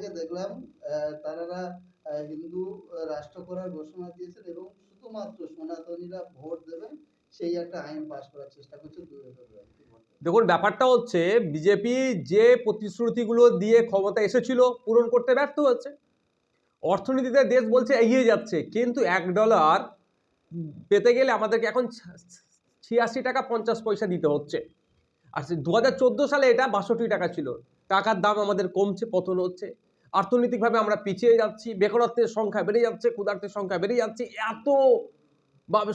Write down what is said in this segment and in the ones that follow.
থেকে দেখলাম তারা হিন্দু রাষ্ট্র করার ঘোষণা দিয়েছেন এবং শুধুমাত্র সনাতনীরা ভোট দেবেন, সেই একটা আইন পাশ করার চেষ্টা করছে দেখুন, ব্যাপারটা হচ্ছে বিজেপি যে প্রতিশ্রুতিগুলো দিয়ে ক্ষমতা এসেছিল, পূরণ করতে ব্যর্থ হচ্ছে। অর্থনীতিতে দেশ বলছে এগিয়ে যাচ্ছে, কিন্তু এক ডলার পেতে গেলে আমাদেরকে এখন ছিয়াশি টাকা পঞ্চাশ পয়সা দিতে হচ্ছে। আর দু হাজার চোদ্দ সালে এটা বাষট্টি টাকা ছিল। টাকার দাম আমাদের কমছে, পতন হচ্ছে। অর্থনৈতিকভাবে আমরা পিছিয়ে যাচ্ছি, বেকারত্বের সংখ্যা বেড়ে যাচ্ছে, ক্ষুধার্তের সংখ্যা বেড়ে যাচ্ছে, এত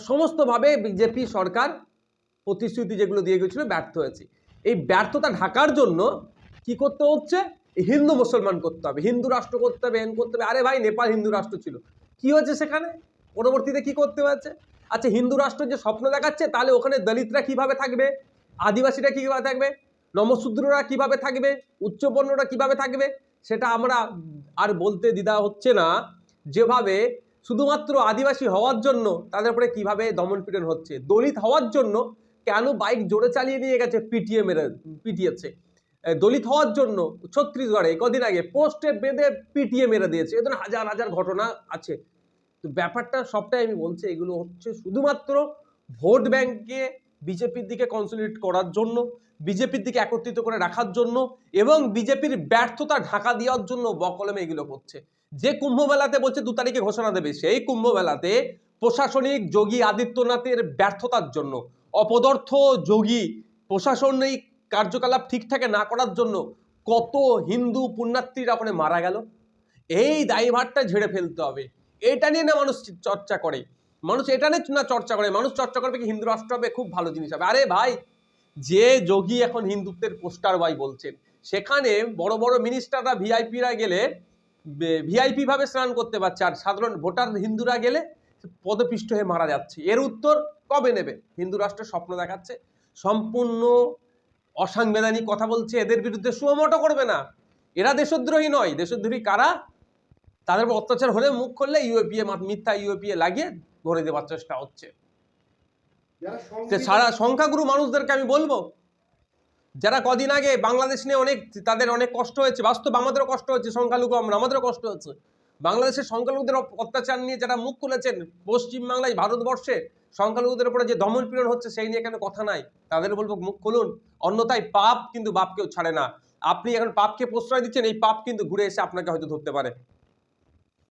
সমস্তভাবে বিজেপি সরকার প্রতিশ্রুতি যেগুলো দিয়ে গেছিল ব্যর্থ হয়েছে। এই ব্যর্থতা ঢাকার জন্য কি করতে হচ্ছে? হিন্দু মুসলমান করতে হবে, হিন্দু রাষ্ট্র করতে হবে, এন করতে হবে। আরে ভাই, নেপাল হিন্দু রাষ্ট্র ছিল। কি হয়েছে সেখানে? পরবর্তীতে কি করতে হয়েছে? আচ্ছা হিন্দু রাষ্ট্র যে স্বপ্ন দেখাচ্ছে, তাহলে ওখানে দলিতরা কীভাবে থাকবে? আদিবাসীরা কীভাবে থাকবে? নমশূদ্ররা কীভাবে থাকবে? উচ্চবর্ণরা কীভাবে থাকবে? সেটা আমরা আর বলতে দ্বিধা হচ্ছে না। যেভাবে শুধুমাত্র আদিবাসী হওয়ার জন্য তাদের উপরে কীভাবে দমনপীড়ন হচ্ছে, দলিত হওয়ার জন্য কেন বাইক জোরে চালিয়ে নিয়ে গেছে পিটিএ মেরে পিটিয়েছে দলিত হওয়ার জন্য ছত্তিশগড়ে কদিন আগে পোস্টে বেঁধে পিটিএ মেরে দিয়েছে। এ হাজার হাজার ঘটনা আছে। তো ব্যাপারটা সবটাই আমি বলছি, এগুলো হচ্ছে শুধুমাত্র ভোট ব্যাংকে বিজেপির দিকে কনসলিডেট করার জন্য, বিজেপির দিকে একত্রিত করে রাখার জন্য এবং বিজেপির ব্যর্থতা ঢাকা দেওয়ার জন্য বকলমে এগুলো করছে যে কুম্ভ মেলাতে বলছে দু তারিখে ঘোষণা দেবে, সেই কুম্ভ মেলাতে প্রশাসনিক যোগী আদিত্যনাথের ব্যর্থতার জন্য, অপদর্থ যোগী প্রশাসনিক কার্যকলাপ ঠিকঠাকে না করার জন্য কত হিন্দু পুণ্যার্থীরা ওখানে মারা গেল? এই দায়ভারটা ঝেড়ে ফেলতে হবে। এটা নিয়ে না মানুষ চর্চা করে। মানুষ এটা নিয়ে না চর্চা করে, মানুষ চর্চা করবে কি হিন্দু রাষ্ট্র হবে, খুব ভালো জিনিস হবে। আরে ভাই, যে যোগী এখন হিন্দুত্বের পোস্টার বাই বলছেন সেখানে বড় বড় মিনিস্টাররা ভিআইপিরা গেলে ভিআইপি ভাবে স্নান করতে পারছে, আর সাধারণ ভোটার হিন্দুরা গেলে পদপিষ্ট হয়ে মারা যাচ্ছে। এর উত্তর কবে নেবে? হিন্দু রাষ্ট্রের স্বপ্ন দেখাচ্ছে, সম্পূর্ণ অসাংবিধানিক কথা বলছে, এদের বিরুদ্ধে সুমোটো করবে না। এরা দেশদ্রোহী নয়। দেশদ্রোহী কারা? তাদের অত্যাচার হলে মুখ করলে ইউএপিএ মিথ্যা ইউএপিএ লাগিয়ে ধরে দেওয়ার চেষ্টা হচ্ছে। সারা সংখ্যাগুরু মানুষদেরকে আমি বলব যারা কদিন আগে বাংলাদেশ নিয়ে অনেক তাদের অনেক কষ্ট হয়েছে বাস্তব আমাদেরও কষ্ট হচ্ছে সংখ্যালঘু আমরা আমাদেরও কষ্ট হচ্ছে। বাংলাদেশের সংখ্যালঘুদের অত্যাচার নিয়ে যারা মুখ খুলেছেন পশ্চিমবাংলায় ভারতবর্ষে সংখ্যালঘুদের উপরে যে দমন পীড়ন হচ্ছে সেই নিয়ে কেন কথা নাই? তাদের বলব মুখ খুলুন। অন্যথায় পাপ কিন্তু বাপকেও ছাড়ে না। আপনি এখন পাপকে প্রশ্রয় দিচ্ছেন এই পাপ কিন্তু ঘুরে এসে আপনাকে হয়তো ধরতে পারে।